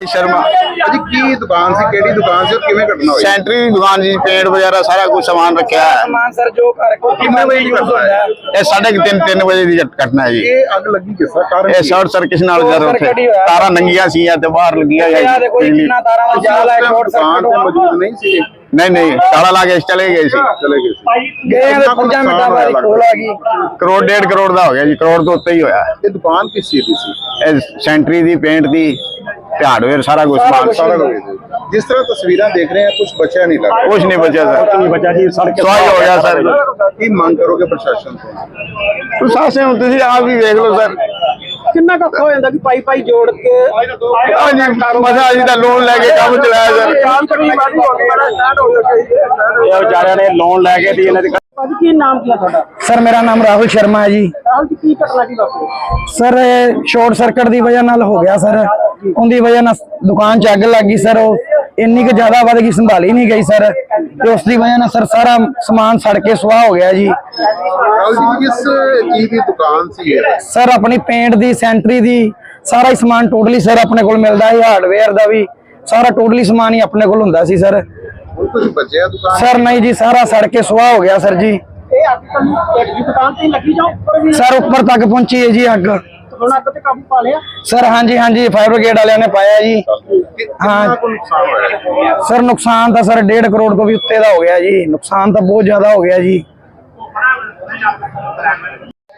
ਸ਼ਰਮਾ। ਅਜੀ ਕੀ ਦੁਕਾਨ ਸੀ? ਕਿਹੜੀ ਦੁਕਾਨ ਸੀ ਔਰ ਕਿਵੇਂ ਘਟਨਾ ਹੋਈ? ਸੈਂਟਰੀ ਦੀ ਦੁਕਾਨ ਜੀ ਪੇਂਟ ਵਗੈਰਾ ਸਾਰਾ ਕੁਝ ਸਮਾਨ ਰੱਖਿਆ ਹੈ ਸਮਾਨ ਸਰ ਜੋ ਘਰ ਕੋਲ ਕਿੰਨੇ ਵਜੇ ਦੀ ਘਟਨਾ ਹੈ? ਇਹ ਸਾਢੇ ਕੁ ਤਿੰਨ ਤਿੰਨ ਵਜੇ ਦੀ ਘਟਨਾ ਹੈ ਜੀ। ਇਹ ਅੱਗ ਲੱਗੀ ਕਿਸ ਤਰ੍ਹਾਂ? ਕਾਰਨ ਇਹ ਕੀ? ਸ਼ਾਰਟ ਸਰਕਟ ਨਾਲ ਸ਼ਾਰਟ ਜਰ ਸਰਕਟ ਹੀ ਹੋਇਆ। ਤਾਰਾਂ ਨੰਗੀਆਂ ਸੀ ਤੇ ਬਾਹਰ ਲੱਗੀਆਂ ਇਹ ਹੋਈਆਂ ਦੇਖੋ ਜੀ ਬਿਜਲੀ। ਕਿੰਨਾ ਤਾਰਾਂ ਦਾ ਤੁਸੀਂ ਜਾਲ ਹੈ ਉਸ ਸ਼ਾਰਟ ਟਾਈਮ ਦੁਕਾਨ ਤੇ ਸਰਕਟ ਮੌਜੂਦ ਨਹੀਂ ਸੀ ਨਹੀਂ ਨਹੀਂ ਤਾਲਾ ਲਾ ਕੇ ਚਲੇ ਗਏ ਸੀ। ਚਲੇ ਗਏ ਸੀ। ਗਏ ਕਿੰਨਾ ਤੇ ਕੁ ਪੰਜਾਂ ਨੁਕਸਾਨ ਮਿੰਟਾਂ ਬਾਅਦ ਹੋਇਆ ਕੋਲ ਆ ਗਈ। ਕਰੋੜ ਡੇਢ ਕਰੋੜ ਦਾ ਹੋ ਗਿਆ ਜੀ ਕਰੋੜ ਤੋਂ ਉੱਤੇ ਹੀ ਹੋਇਆ। ਇਹ ਦੁਕਾਨ ਕਿਸ ਚੀਜ਼ ਦੀ ਸੀ? ਇਹ ਸੈਂਟਰੀ ਦੀ ਪੇਂਟ ਦੀ। ਤੇ ਹਾਰਡਵੇਅਰ ਸਾਰਾ ਕੁਝ ਸਮਾਨ ਸਾਰਾ ਕੁਝ ਜਿਸ ਤਰ੍ਹਾਂ ਤਸਵੀਰਾਂ ਦੇਖ ਰਹੇ ਆ ਕੁਝ ਬਚਿਆ ਨਹੀਂ ਲੱਗ ਕੁਝ ਨਹੀਂ ਬਚਿਆ ਸਰ। ਨਹੀਂ ਬਚਾ ਜੀ ਸੜਕ ਸਵਾਈ ਹੋ ਗਿਆ ਸਰ। ਕੀ ਮੰਗ ਕਰੋਗੇ ਪ੍ਰਸ਼ਾਸਨ ਤੋਂ? ਪ੍ਰਸ਼ਾਸਨ ਹੁਣ ਤੁਸੀਂ ਆਪ ਵੀ ਦੇਖ ਲਓ ਸਰ। ਕਿੰਨਾ ਕੁ ਹੋ ਜਾਂਦਾ ਕਿ ਪਾਈ ਪਾਈ ਜੋੜ ਕੇ ਹਾਂਜੀ ਮਸਾ ਜੀ ਦਾ ਲੋਨ ਲੈ ਕੇ ਕੰਮ ਚਲਾਇਆ ਸਰ ਕੰਮ ਕਰਨੀ ਵਾਲੀ ਹੋ ਗਈ ਸਟਾਰਟ ਹੋ ਗਿਆ ਇਹ ਵਿਚਾਰਿਆਂ ਨੇ ਲੋਨ ਲੈ ਕੇ ਤੇ ਇਹਨਾਂ ਦੀ ਅੱਜ ਕੀ ਨਾਮ ਕੀ ਤੁਹਾਡਾ? ਸਰ ਮੇਰਾ ਨਾਮ ਰਾਹੁਲ ਸ਼ਰਮਾ ਹੈ ਜੀ। ਰਾਹੁਲ ਜੀ ਕੀ ਘਟਨਾ ਕੀ ਵਾਪਰੀ? ਸਰ ਸ਼ਾਰਟ ਸਰਕਟ ਦੀ ਵਜ੍ਹਾ ਨਾਲ ਹੋ ਗਿਆ ਸਰ। ਉਹਦੀ ਵਜ੍ਹਾ ਨਾਲ ਦੁਕਾਨ 'ਚ ਅੱਗ ਲੱਗ ਗਈ ਸਰ। ਉਹ ਇੰਨੀ ਕੁ ਜ਼ਿਆਦਾ ਵੱਧ ਗਈ ਸੰਭਾਲੀ ਨਹੀਂ ਗਈ ਸਰ। ਤੇ ਉਸ ਦੀ ਵਜ੍ਹਾ ਨਾਲ ਸਰ ਸਾਰਾ ਸਮਾਨ ਸੜ ਕੇ ਸੁਆਹ ਹੋ ਗਿਆ ਜੀ। ਰਾਹੁਲ ਜੀ ਕਿਸ ਚੀਜ਼ ਦੀ ਦੁਕਾਨ ਸੀ ਇਹ? ਸਰ ਆਪਣੀ ਪੇਂਟ ਦੀ ਸੈਂਟਰੀ ਦੀ ਸਾਰਾ ਹੀ ਸਮਾਨ ਟੋਟਲੀ ਸਰ ਆਪਣੇ ਕੋਲ ਮਿਲਦਾ ਹੈ ਹਾਰਡਵੇਅਰ ਦਾ ਵੀ। ਸਾਰਾ ਟੋਟਲੀ ਸਮਾਨ ਹੀ ਆਪਣੇ ਕੋਲ ਹੁੰਦਾ ਸੀ ਸਰ। ਹੁਣ ਕੁਝ ਬਚਿਆ ਦੁਕਾਨ? ਸਰ ਨਹੀਂ ਜੀ ਸਾਰਾ ਸੜ ਕੇ ਸੁਆਹ ਹੋ ਗਿਆ ਸਰ ਜੀ। ਇਹ ਅੱਗ ਤੁਹਾਨੂੰ ਇੱਕ ਦੀ ਦੁਕਾਨ ਤੇ ਲੱਗੀ ਜਾਂ ਉੱਪਰ ਵੀ? ਸਰ ਉੱਪਰ ਤੱਕ ਪਹੁੰਚੀ ਹੈ ਜੀ ਅੱਗ। ਹੁਣ ਅੱਗ ਤੇ ਕਾਬੂ ਪਾ ਲਿਆ? ਸਰ ਹਾਂਜੀ ਹਾਂਜੀ ਫਾਇਰ ਬ੍ਰਿਗੇਡ ਵਾਲਿਆਂ ਨੇ ਪਾਇਆ ਜੀ। ਨੁਕਸਾਨ ਹੋਇਆ? ਸਰ ਨੁਕਸਾਨ ਤਾਂ ਸਰ 1.5 ਕਰੋੜ ਤੋਂ ਵੀ ਉੱਤੇ ਦਾ ਹੋ ਗਿਆ ਜੀ। ਨੁਕਸਾਨ ਤਾਂ ਬਹੁਤ ਜ਼ਿਆਦਾ ਹੋ ਗਿਆ ਜੀ।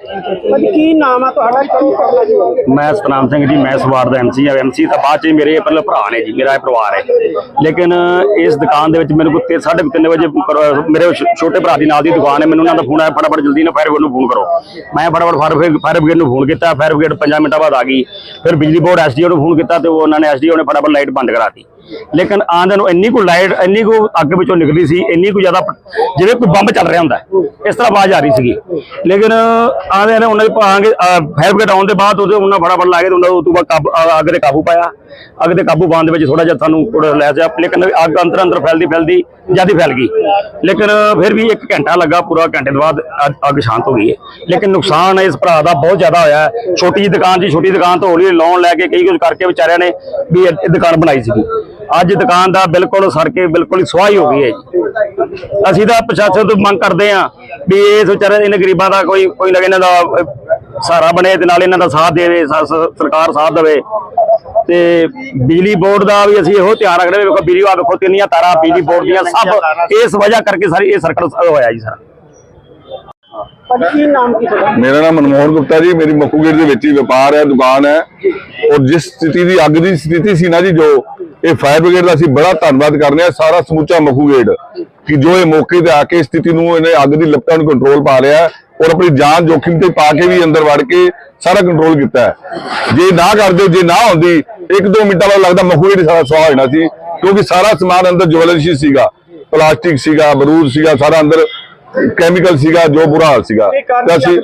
ਅੱਜ ਕੀ ਨਾਮ ਆ ਤੁਹਾਡਾ? ਕੀ ਕਰਨਾ ਜੀ ਮੈਂ ਸਤਨਾਮ ਸਿੰਘ ਜੀ, ਮੈਂ ਸਵਾਰ ਦਾ ਐਮਸੀ ਆ। ਐਮਸੀ ਤਾਂ ਬਾਅਦ ਚ ਮੇਰੇ ਪਹਿਲੇ ਭਰਾ ਨੇ ਜੀ, ਮੇਰਾ ਇਹ ਪਰਿਵਾਰ ਹੈ। ਲੇਕਿਨ ਇਸ ਦੁਕਾਨ ਦੇ ਵਿੱਚ ਮੈਨੂੰ ਕੁੱਤੇ 3:30 ਵਜੇ ਮੇਰੇ ਛੋਟੇ ਭਰਾ ਦੀ ਨਾਲ ਦੀ ਦੁਕਾਨ ਹੈ, ਮੈਨੂੰ ਉਹਨਾਂ ਦਾ ਫੋਨ ਆਇਆ, ਫਟਾਫਟ ਜਲਦੀ ਨਾਲ ਫਾਇਰ ਬ੍ਰਿਗੇਡ ਨੂੰ ਫੋਨ ਕਰੋ। ਮੈਂ ਫਟਾਫਟ ਫਾਇਰ ਬ੍ਰਿਗੇਡ ਫਾਇਰ ਬ੍ਰਿਗੇਡ ਨੂੰ ਫੋਨ ਕੀਤਾ ਫਾਇਰ ਬ੍ਰਿਗੇਡ 5 ਮਿੰਟਾਂ ਬਾਅਦ ਆ ਗਈ। ਫਿਰ ਬਿਜਲੀ ਬੋਰਡ ਐਸਡੀਓ ਨੂੰ ਫੋਨ ਕੀਤਾ ਤੇ ਉਹਨਾਂ ਨੇ ਐਸਡੀਓ ਨੇ ਫਟਾਫਟ ਲਾਈਟ ਬੰਦ ਕਰਾਤੀ। ਲੇਕਿਨ ਆਂਦੇ ਨੂੰ ਇੰਨੀ ਕੁ ਲਾਈਟ ਇੰਨੀ ਕੁ ਅੱਗ ਵਿੱਚੋਂ ਨਿਕਲੀ ਸੀ, ਇੰਨੀ ਕੁ ਜ਼ਿਆਦਾ ਜਿਵੇਂ ਕੋਈ ਬੰਬ ਚੱਲ ਰਿਹਾ ਹੁੰਦਾ ਇਸ ਤਰ੍ਹਾਂ ਆਵਾਜ਼ ਆ ਰਹੀ ਸੀਗੀ। ਲੇਕਿਨ ਆਂਦੇ ਨੇ ਉਹਨਾਂ ਦੇ ਭਾਂਗੇ ਫਾਇਰ ਬ੍ਰਿਗੇਡ ਆਉਣ ਦੇ ਬਾਅਦ ਉਹਦੇ ਉਹਨਾਂ ਫਟਾਫਟ ਲਾ ਕੇ ਉਹਨਾਂ ਤੋਂ ਬਾਅਦ ਅੱਗ ਤੇ ਕਾਬੂ ਪਾਇਆ। ਅੱਗ ਤੇ ਕਾਬੂ ਪਾਉਣ ਦੇ ਵਿੱਚ ਥੋੜਾ ਜਿਹਾ ਸਾਨੂੰ ਥੋੜਾ ਲੈ ਜਾ। ਲੇਕਿਨ ਅੱਗ ਅੰਦਰ ਅੰਦਰ ਫੈਲਦੀ ਫੈਲਦੀ ਜ਼ਿਆਦਾ ਫੈਲ ਗਈ। ਲੇਕਿਨ ਫਿਰ ਵੀ 1 ਘੰਟਾ ਲੱਗਾ, ਪੂਰਾ ਘੰਟੇ ਤੋਂ ਬਾਅਦ ਅੱਗ- ਸ਼ਾਂਤ ਹੋ ਗਈ ਹੈ। ਲੇਕਿਨ ਨੁਕਸਾਨ ਇਸ ਭਰਾ ਦਾ ਬਹੁਤ ਜ਼ਿਆਦਾ ਹੋਇਆ ਛੋਟੀ ਜਿਹੀ ਦੁਕਾਨ ਜੀ ਛੋਟੀ ਦੁਕਾਨ ਤੋਂ ਹੌਲੀ ਲੋਨ ਲੈ ਕੇ ਕਈ ਕੁਝ ਕਰਕੇ ਵਿਚਾਰਿਆਂ ਨੇ ਵੀ ਇਹ ਦੁਕਾਨ ਬਣਾਈ ਸੀਗੀ। ਅੱਜ ਦੁਕਾਨ ਦਾ ਬਿਲਕੁਲ ਸੜ ਕੇ ਬਿਲਕੁਲ ਹੀ ਸੁਆਹ ਹੀ ਹੋ ਗਈ ਹੈ ਜੀ। ਅਸੀਂ ਤਾਂ ਪ੍ਰਸ਼ਾਸਨ ਤੋਂ ਮੰਗ ਕਰਦੇ ਹਾਂ ਵੀ ਇਸ ਵਿਚਾਰੇ ਇਹਨਾਂ ਗਰੀਬਾਂ ਦਾ ਕੋਈ ਕੋਈ ਨਾ ਇਹਨਾਂ ਦਾ ਸਹਾਰਾ ਬਣੇ ਤੇ ਨਾਲ ਇਹਨਾਂ ਦਾ ਸਾਥ ਦੇਵੇ ਸਰਕਾਰ ਸਾਥ ਦੇਵੇ। ਤੇ ਬਿਜਲੀ ਬੋਰਡ ਦਾ ਵੀ ਅਸੀਂ ਇਹੋ ਧਿਆਨ ਰੱਖਦੇ ਵੇਖੋ ਬਿਜਲੀ ਆ ਵੇਖੋ ਕਿੰਨੀਆਂ ਤਾਰਾਂ ਬਿਜਲੀ ਬੋਰਡ ਦੀਆਂ ਸਭ ਇਸ ਵਜ੍ਹਾ ਕਰਕੇ ਸਾਰੀ ਇਹ ਸਰਕਟ ਹੋਇਆ ਜੀ ਸਾਰਾ। ਮੇਰਾ ਨਾਮ ਮਨਮੋਹਨ ਗੁਪਤਾ ਜੀ ਮੇਰੀ ਮੱਕੂਗੇਟ ਦੇ ਵਿੱਚ ਹੀ ਵਪਾਰ ਹੈ ਦੁਕਾਨ ਹੈ। ਔਰ ਜਿਸ ਸਥਿਤੀ ਦੀ ਅੱਗ ਦੀ ਸਥਿਤੀ ਸੀ ਨਾ ਜੀ ਜੋ ਇਹ ਫਾਇਰ ਬ੍ਰਿਗੇਡ ਦਾ ਅਸੀਂ ਬੜਾ ਧੰਨਵਾਦ ਕਰਨੇ ਆ ਸਾਰਾ ਸਮੁੱਚਾ ਮੱਕੂਗੇਟ ਕਿ ਜੋ ਇਹ ਮੌਕੇ ਤੇ ਆ ਕੇ ਸਥਿਤੀ ਨੂੰ ਇਹਨੇ ਅੱਗ ਦੀ ਲਪਟਾਂ ਨੂੰ ਕੰਟਰੋਲ ਪਾ ਲਿਆ ਔਰ ਆਪਣੀ ਜਾਨ ਜੋਖਿਮ ਤੇ ਪਾ ਕੇ ਵੀ ਅੰਦਰ ਵੜ ਕੇ ਸਾਰਾ ਕੰਟਰੋਲ ਕੀਤਾ ਹੈ। ਜੇ ਨਾ ਕਰਦੇ ਜੇ ਨਾ ਹੁੰਦੀ ਇੱਕ ਦੋ ਮਿੰਟਾਂ ਬਾਅਦ ਲੱਗਦਾ ਮੱਕੂਗੇਟ ਹੀ ਸਾਰਾ ਸੁਆਹ ਹੋ ਜਾਣਾ ਸੀ ਕਿਉਂਕਿ ਸਾਰਾ ਸਮਾਨ ਅੰਦਰ ਜਵੈਲਰੀ ਸੀਗਾ ਪਲਾਸਟਿਕ ਸੀਗਾ ਬਰੂਦ ਸੀਗਾ ਸਾਰਾ ਅੰਦਰ ਕੈਮੀਕਲ ਸੀਗਾ ਜੋ ਬੁਰਾ ਹਾਲ ਸੀਗਾ। ਤੇ ਅਸੀਂ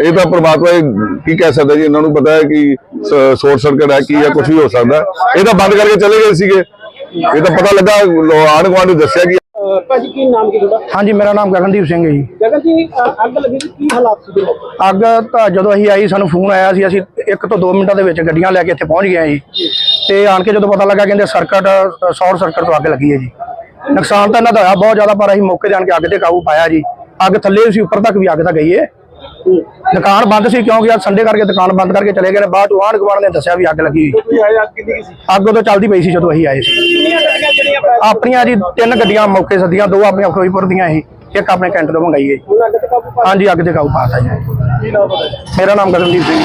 ਇਹ ਤਾਂ ਪ੍ਰਮਾਤਮਾ ਹੀ ਕੀ ਕਹਿ ਸਕਦਾ ਜੀ? ਇਹਨਾਂ ਨੂੰ ਪਤਾ ਹੈ ਕਿ ਸ਼ੋਰਟ ਸਰਕਟ ਹੈ ਕੀ ਹੈ ਕੁਝ ਵੀ ਹੋ ਸਕਦਾ। ਇਹ ਤਾਂ ਬੰਦ ਕਰਕੇ ਚਲੇ ਗਏ ਸੀਗੇ। ਇਹ ਤਾਂ ਪਤਾ ਲੱਗਾ ਆਂਢ ਗੁਆਂਢ ਨੂੰ ਦੱਸਿਆ ਕਿ ਭਾਜੀ ਕੀ ਨਾਮ ਕੀ ਤੁਹਾਡਾ? ਹਾਂਜੀ ਮੇਰਾ ਨਾਮ ਗਗਨਦੀਪ ਸਿੰਘ ਹੈ ਜੀ। ਅ, ਅੱਗ ਲੱਗੀ ਸੀ ਕੀ ਹਾਲਾਤ ਸੀ? ਅੱਗ ਤਾਂ ਜਦੋਂ ਅਸੀਂ ਆਈ ਸਾਨੂੰ ਫੋਨ ਆਇਆ ਸੀ ਅਸੀਂ ਇੱਕ ਤੋਂ 2 ਮਿੰਟਾਂ ਦੇ ਵਿੱਚ ਗੱਡੀਆਂ ਲੈ ਕੇ ਇੱਥੇ ਪਹੁੰਚ ਗਏ ਜੀ। ਤੇ ਆਣ ਕੇ ਜਦੋਂ ਪਤਾ ਲੱਗਾ ਕਹਿੰਦੇ ਸਰਕਟ ਸ਼ਾਰਟ ਸਰਕਟ ਤੋਂ ਅੱਗ ਲੱਗੀ ਹੈ ਜੀ। ਨੁਕਸਾਨ ਤਾਂ ਇਹਨਾਂ ਦਾ ਹੋਇਆ ਬਹੁਤ ਜ਼ਿਆਦਾ ਪਰ ਅਸੀਂ ਮੌਕੇ ਤੇ ਆਣ ਕੇ ਅੱਗ ਤੇ ਕਾਬੂ ਪਾਇਆ ਜੀ। ਅੱਗ ਥੱਲੇ ਸੀ ਉੱਪਰ ਤੱਕ ਵੀ ਅੱਗ ਤਾਂ ਗਈ ਹੈ। ਦੁਕਾਨ ਬੰਦ ਸੀ ਕਿਉਂਕਿ ਅੱਜ ਸੰਡੇ ਕਰਕੇ ਦੁਕਾਨ ਬੰਦ ਕਰਕੇ ਚਲੇ ਗਏ ਨੇ ਬਾਅਦ ਆਂਢ ਗੁਆਂਢ ਨੇ ਦੱਸਿਆ ਵੀ ਅੱਗ ਲੱਗੀ ਹੋਈ। ਅੱਗ ਉਦੋਂ ਚੱਲਦੀ ਪਈ ਸੀ ਜਦੋਂ ਅਸੀਂ ਆਏ ਸੀ। ਆਪਣੀਆਂ ਜੀ ਤਿੰਨ ਗੱਡੀਆਂ ਮੌਕੇ ਸੱਦੀਆਂ ਦੋ ਆਪਣੀਆਂ ਫਿਰੋਜ਼ਪੁਰ ਦੀਆਂ ਸੀ। ਇੱਕ ਆਪਣੇ ਕੈਂਟ ਤੋਂ ਮੰਗਾਈ ਹੈ ਪਾ ਹਾਂਜੀ ਅੱਗ ਤੇ ਕਾਬੂ ਪਾਤਾ ਜੀ। ਮੇਰਾ ਨਾਮ ਗਗਨਦੀਪ ਸਿੰਘ।